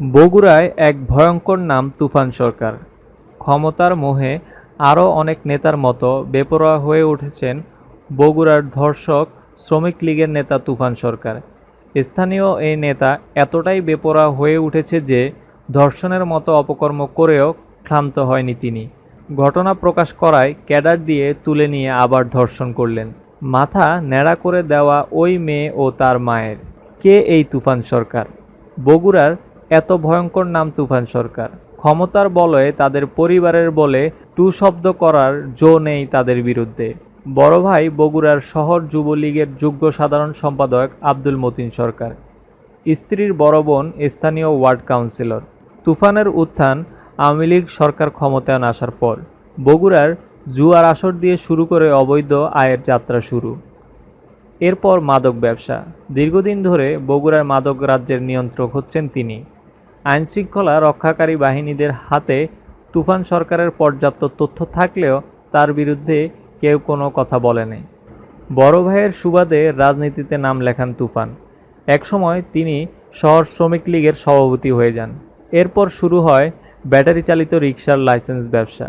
বগুড়ায় এক ভয়ঙ্কর নাম তুফান সরকার। ক্ষমতার মোহে আরও অনেক নেতার মতো বেপরোয়া হয়ে উঠেছেন বগুড়ার ধর্ষক শ্রমিক লীগের নেতা তুফান সরকার। স্থানীয় এই নেতা এতটাই বেপরোয়া হয়ে উঠেছে যে ধর্ষণের মতো অপকর্ম করেও ক্ষান্ত হয়নি তিনি। ঘটনা প্রকাশ করায় ক্যাডার দিয়ে তুলে নিয়ে আবার ধর্ষণ করলেন। মাথা ন্যাড়া করে দেওয়া ওই মেয়ে ও তার মায়ের। কে এই তুফান সরকার? বগুড়ার এত ভয়ঙ্কর নাম তুফান সরকার। ক্ষমতার বলয়ে তাদের পরিবারের বলে টু শব্দ করার জো নেই তাদের বিরুদ্ধে। বড় ভাই বগুড়ার শহর যুবলীগের যোগ্য সাধারণ সম্পাদক আব্দুল মতিন সরকার। স্ত্রীর বড় বোন স্থানীয় ওয়ার্ড কাউন্সিলর। তুফানের উত্থান আওয়ামী লীগ সরকার ক্ষমতায়ন আসার পর। বগুড়ার জুয়ার আসর দিয়ে শুরু করে অবৈধ আয়ের যাত্রা শুরু। এরপর মাদক ব্যবসা। দীর্ঘদিন ধরে বগুড়ার মাদক রাজ্যের নিয়ন্ত্রক হচ্ছেন তিনি। আইনশৃঙ্খলা রক্ষাকারী বাহিনীদের হাতে তুফান সরকারের পর্যাপ্ত তথ্য থাকলেও তার বিরুদ্ধে কেউ কোনো কথা বলেনি। বড় ভাইয়ের সুবাদে রাজনীতিতে নাম লেখান তুফান। একসময় তিনি শহর শ্রমিক লীগের সভাপতি হয়ে যান। এরপর শুরু হয় ব্যাটারি চালিত রিক্সার লাইসেন্স ব্যবসা।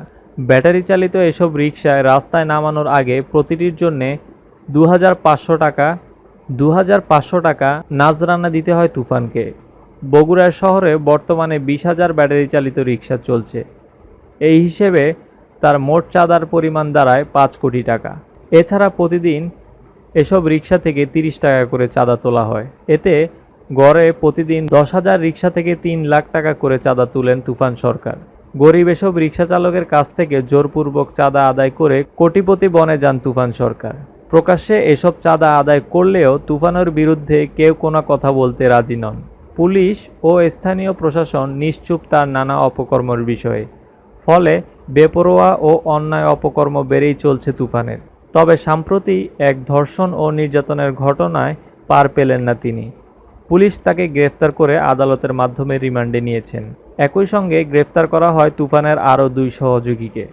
ব্যাটারি চালিত এসব রিক্সায় রাস্তায় নামানোর আগে প্রতিটির জন্যে দু হাজার পাঁচশো টাকা দু হাজার পাঁচশো টাকা নাজরানা দিতে হয় তুফানকে। বগুড়া শহরে বর্তমানে বিশ হাজার ব্যাটারি চালিত রিক্সা চলছে। এই হিসেবে তার মোট চাঁদার পরিমাণ দাঁড়ায় পাঁচ কোটি টাকা। এছাড়া প্রতিদিন এসব রিক্সা থেকে তিরিশ টাকা করে চাঁদা তোলা হয়। এতে গড়ে প্রতিদিন দশ হাজার রিক্সা থেকে তিন লাখ টাকা করে চাঁদা তুলেন তুফান সরকার। গরিব এসব রিক্সা চালকের কাছ থেকে জোরপূর্বক চাঁদা আদায় করে কোটিপতি বনে যান তুফান সরকার। প্রকাশ্যে এসব চাঁদা আদায় করলেও তুফানের বিরুদ্ধে কেউ কোনো কথা বলতে রাজি নন। পুলিশ ও স্থানীয় প্রশাসন নিশ্চুপ তার নানা অপকর্মের বিষয়ে। ফলে বেপরোয়া ও অন্যায় অপকর্ম বেড়েই চলছে তুফানের। তবে সাম্প্রতি এক ধর্ষণ ও নির্যাতনের ঘটনায় পার পেলেন না তিনি। পুলিশ তাকে গ্রেফতার করে আদালতের মাধ্যমে রিমান্ডে নিয়েছেন। একই সঙ্গে গ্রেফতার করা হয় তুফানের আরও দুই সহযোগীকে।